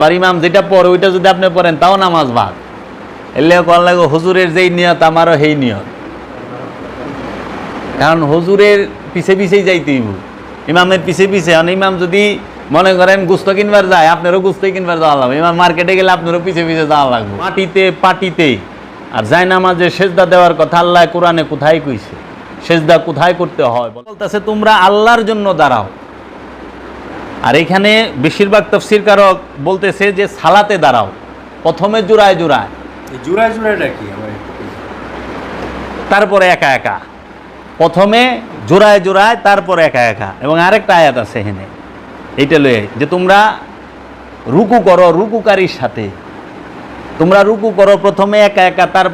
আর ইমাম যেটা পড়ে ওইটা যদি আপনি পড়েন, তাও নামাজ বাদ। এলে কল লাগো, হুজুরের যেই নিয়ত, আমারও সেই নিয়ত। কারণ হুজুরের পিছে পিছেই যাইতে হইব। ইমামের পিছে পিছে, আর ইমাম যদি মনে করেন গুস্ত কিনবার যায়, আপনারও গুস্ত কিনবার যাওয়া লাগবে। ইমাম মার্কেটে গেলে আপনারও পিছে পিছে যাওয়া লাগবে। মাটিতে, পাটিতে। আর যাই নামাজে সেজদা দেওয়ার কথা আল্লাহ কোরআনে কোথায় কইছে? সেজদা কোথায় করতে হয়? বলতেছে, তোমরা আল্লাহর জন্য দাঁড়াও। আর এখানে বেশিরভাগ তফসির কারক বলতেছে যে সালাতে দাঁড়াও প্রথমে জোড়ায় জোড়ায়। জুড়ায় জোড়ায় জোড়ায়টা কি। তারপরে একা একা। প্রথমে জোড়ায় জোড়ায় তারপরে একা একা। এবং আরেকটা আয়াত আছে এখানে। এইটা লয়ে যে তোমরা রুকু করো রুকুকারীর সাথে। তোমরা রুকু করো প্রথমে একা একা তার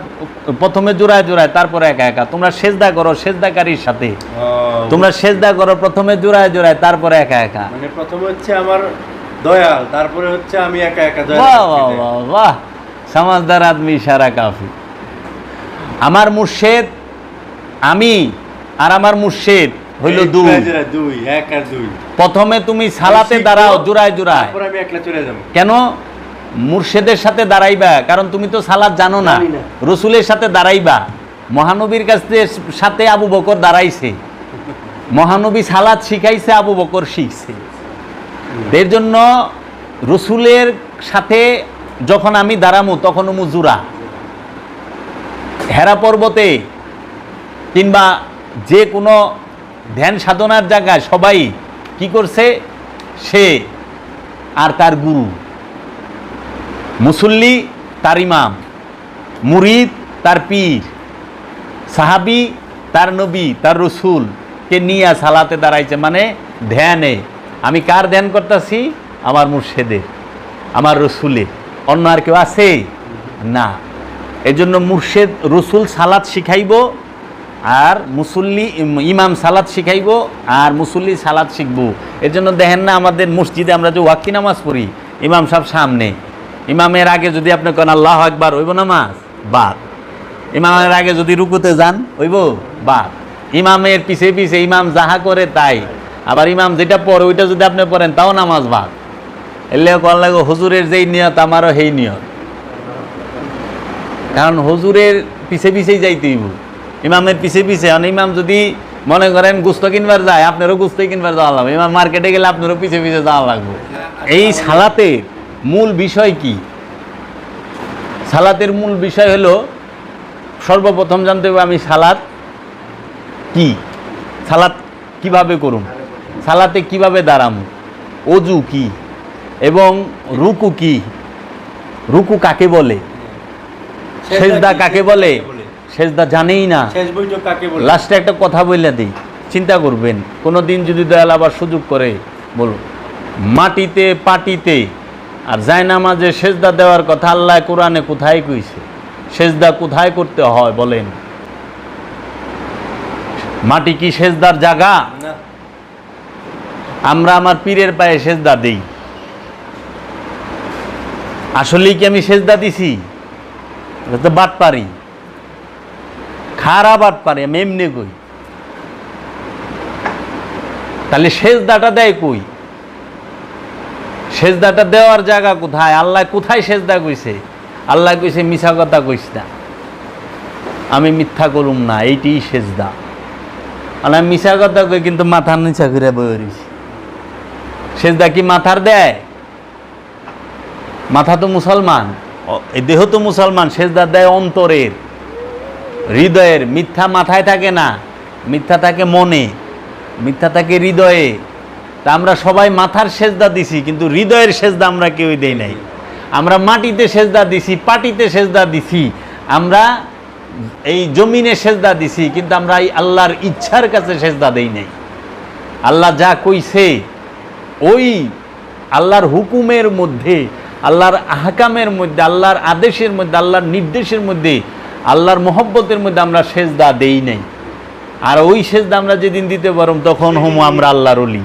প্রথমে জোড়ায় জোড়ায় তারপরে একা একা। তোমরা সেজদা করো সেজদাকারীর সাথে। তোমরা সেজদা করো প্রথমে জোড়ায় জোড়ায় তারপরে একা একা। মানে প্রথমে হচ্ছে আমার দয়াল তারপরে হচ্ছে আমি একা একা বাহ বাহ বাহ বাহ। সমাজদার আদমি সারা কাফি। আমার মুর্শেদ আমি আর আমার মুর্শেদ হইল দুই। দুই এক আর দুই। প্রথমে তুমি সালাতে দাঁড়াও জোড়ায় জোড়ায়। তারপর আমি একলা চলে যাব। কেন? মুর্শেদের সাথে দাঁড়াইবা কারণ তুমি তো সালাদ জানো না। রসুলের সাথে দাঁড়াইবা। মহানবীর কাছে সাথে আবু বকর দাঁড়াইছে। মহানবী সালাদ শিখাইছে আবু বকর শিখছে। এর জন্য রসুলের সাথে যখন আমি দাঁড়ামু তখন মুজুরা। হেরা পর্বতে কিংবা যে কোনো ধ্যান সাধনার জায়গায় সবাই কি করছে? সে আর তার গুরু। মুসল্লি তার ইমাম, মুরিদ তার পীর, সাহাবি তার নবী, তার রসুল কে নিয়ে সালাতে দাঁড়াইছে মানে ধ্যানে। আমি কার ধ্যান করতেছি? আমার মুর্শেদের, আমার রসুলে অন্য আর কেউ আছে? না। এই জন্য মুর্শেদ রসুল সালাত শিখাইব আর মুসল্লি ইমাম সালাত শিখাইব আর মুসল্লি সালাত শিখব। এর জন্য দেখেন না আমাদের মসজিদে আমরা যে ওয়াক্কি নামাজ পড়ি, ইমাম সাহেব সামনে। ইমামের আগে যদি আপনি কেন আল্লাহ একবার হইব নামাজ? বাদ। ইমামের আগে যদি রুকুতে যান হইব বাদ। ইমামের পিছে পিছে ইমাম যাহা করে তাই। আবার ইমাম যেটা পড়ে, ওইটা যদি আপনি পড়েন, তাও নামাজ বাদ। এলে কল লাগো, হুজুরের যেই নিয়ত, আমারও সেই নিয়ত। কারণ হুজুরের পিছে পিছেই যাইতে হইব। ইমামের পিছে পিছে, আর ইমাম যদি মনে করেন গুস্ত কিনবার যায়, আপনারও গুস্ত কিনবার যাওয়া লাগবে। ইমাম মার্কেটে গেলে আপনারও পিছে পিছে যাওয়া লাগবে। এই সালাতের মূল বিষয় কি? সালাতের মূল বিষয় হলো সর্বপ্রথম জানতে হবে আমি সালাত কি? সালাত কীভাবে করুম? সালাতে কীভাবে দাঁড়াম? অজু কি? এবং রুকু কি? রুকু কাকে বলে? সেজদা? কাকে বলে? সেজদা জানেই না। লাস্টে একটা কথা বললে দিই চিন্তা করবেন। কোনো দিন যদি দয়াল আবার সুযোগ করে বলুন মাটিতে পাটিতে আর জায়নামাজে সেজদা দেওয়ার কথা আল্লাহ কোরআনে কোথায় কইছে? সেজদা কোথায় করতে হয় বলেন? মাটি কি সেজদার জায়গা? আমরা আমার পীরের পায়ে সেজদা দেই। আসলেই কি আমি সেজদা দিছি? এটা তো বাট পারি খারাপ বাট পারি আমি এমনি কই। তাহলে সেজদাটা দেয় কই? সেজদাটা দেওয়ার জায়গা কোথায়? আল্লাহ কোথায় সেজদা কইছে? আল্লাহ কইছে, মিছা কথা কইস না। আমি মিথ্যা করুম না, এইটিই সেজদা। আমি মিছা কথা কই, কিন্তু মাথার নিচা করে রইছি। সেজদা কি মাথার দেয়? মাথা তো মুসলমান। এই দেহ তো মুসলমান, সেজদা দেয় অন্তরের। হৃদয়ের। মিথ্যা মাথায় থাকে না। মিথ্যা থাকে মনে। মিথ্যা থাকে হৃদয়ে। তা আমরা সবাই মাথার সেজদা দিছি, কিন্তু হৃদয়ের সেজদা আমরা কেউই দেই নাই। আমরা মাটিতে সেজদা দিছি, পাটিতে সেজদা দিছি। আমরা এই জমিনে সেজদা দিছি, কিন্তু আমরা এই আল্লাহর ইচ্ছার কাছে সেজদা দেই নাই। আল্লাহ যা কইছে, ওই আল্লাহর হুকুমের মধ্যে, আল্লাহর আহকামের মধ্যে, আল্লাহর আদেশের মধ্যে, আল্লাহর নির্দেশের মধ্যে, আল্লাহর মহব্বতের মধ্যে আমরা সেজদা দেই নাই। আর ওই সেজদা আমরা যেদিন দিতে পারম তখন হমু আমরা আল্লাহর অলি